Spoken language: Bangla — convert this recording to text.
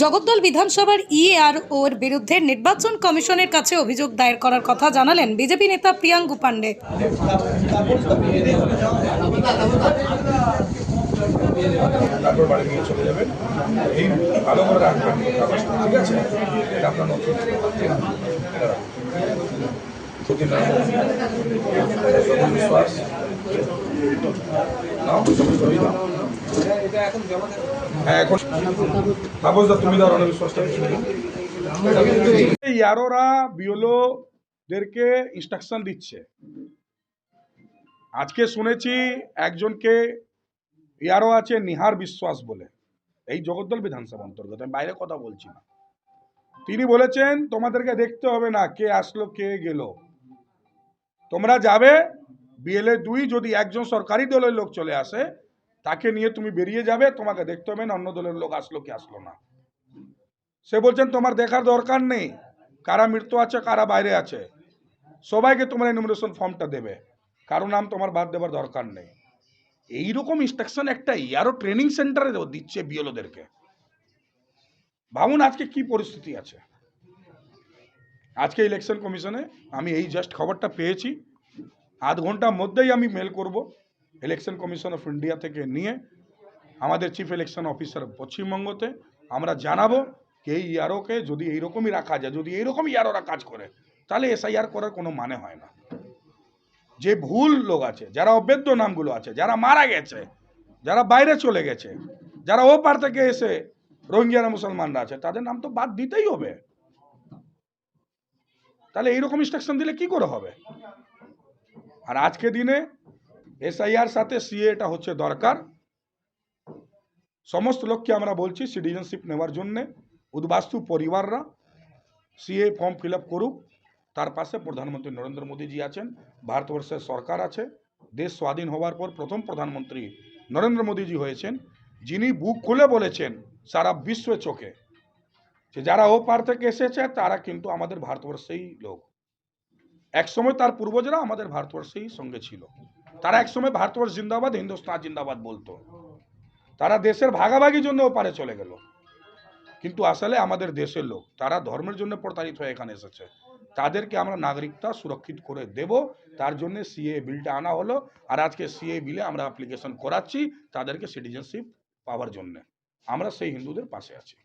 জগদ্দল বিধানসভার ইএআর ওর বিরুদ্ধে নির্বাচন কমিশনের কাছে অভিযোগ দায়ের করার কথা জানালেন বিজেপি নেতা প্রিয়াঙ্কু পাণ্ডে হ্যাঁ ইনস্ট্রাকশন দিচ্ছে। আজকে শুনেছি একজনকে, ইয়ারো আছে নিহার বিশ্বাস বলে। এই জগদ্দল বিধানসভা অন্তর্গত, আমি বাইরে কথা বলছি না। তিনি বলেছেন, তোমাদেরকে দেখতে হবে না কে আসলো, কে গেল। তোমরা যাবে, বিএলএ দুই যদি একজন সরকারি দলের লোক চলে আসে তাকে নিয়ে তুমি বেরিয়ে যাবে, তোমাকে দেখতে হবে না, অন্য দলের লোক আসলো কি আসলো না। সে বলছেন, তোমার দেখার দরকার নেই, কারা মৃত্যু আছে, কারা বাইরে আছে। সবাইকে তোমার এনুমিনেশন ফর্মটা দেবে, কারও নাম তোমার বাদ দেবার দরকার নেই। এইরকম ইনস্ট্রাকশন একটা ইয়ারও ট্রেনিং সেন্টারে দিচ্ছে বিএলওদেরকে। ভাবুন আজকে কি পরিস্থিতি আছে। আজকে ইলেকশন কমিশনে আমি এই জাস্ট খবরটা পেয়েছি। আধ ঘণ্টার মধ্যেই আমি মেল করব। ইলেকশন কমিশন অফ ইন্ডিয়া থেকে নিয়ে আমাদের চিফ ইলেকশন অফিসার পশ্চিমবঙ্গতে আমরা জানাব যে এই ইয়ারোকে যদি এইরকমই রাখা যায়, যদি এইরকম ইয়ারোরা কাজ করে, তাহলে এসআইআর করার কোনো মানে হয় না। যে ভুল লোক আছে, যারা অবৈধ নামগুলো আছে, যারা মারা গেছে, যারা বাইরে চলে গেছে, যারা ও পার থেকে এসে রোহিঙ্গিয়ারা মুসলমানরা আছে, তাদের নাম তো বাদ দিতেই হবে। তাহলে এইরকম ইনস্ট্রাকশন দিলে কি করে হবে? আর আজকে দিনে এসআইআর সাথে সিএ এটা হচ্ছে দরকার। সমস্ত লোককে আমরা বলছি, সিটিজেনশিপ নেওয়ার জন্যে উদ্বাস্তু পরিবাররা সিএ ফর্ম ফিল করুক। তার পাশে প্রধানমন্ত্রী নরেন্দ্র মোদীজি আছেন, ভারতবর্ষের সরকার আছে। দেশ স্বাধীন হওয়ার পর প্রথম প্রধানমন্ত্রী নরেন্দ্র মোদীজি হয়েছেন, যিনি বুক খুলে বলেছেন সারা বিশ্বের চোখে যে যারা ও পার থেকে এসেছে, তারা কিন্তু আমাদের ভারতবর্ষেই লোক। একসময় তার পূর্বজরা আমাদের ভারতবর্ষেই সঙ্গে ছিল। তারা একসময় ভারতবর্ষ জিন্দাবাদ, হিন্দুস্তান জিন্দাবাদ বলতো। তারা দেশের ভাগাভাগির জন্য ওপারে চলে গেল। কিন্তু আসলে আমাদের দেশের লোক, তারা ধর্মের জন্য প্রতারিত হয়ে এখানে এসেছে। তাদেরকে আমরা নাগরিকতা সুরক্ষিত করে দেব। তার জন্য সিএ বিলটা আনা হলো। আর আজকে সিএ বিলে আমরা অ্যাপ্লিকেশন করাচ্ছি তাদেরকে সিটিজেনশিপ পাওয়ার জন্য। আমরা সেই হিন্দুদের পাশে আছি।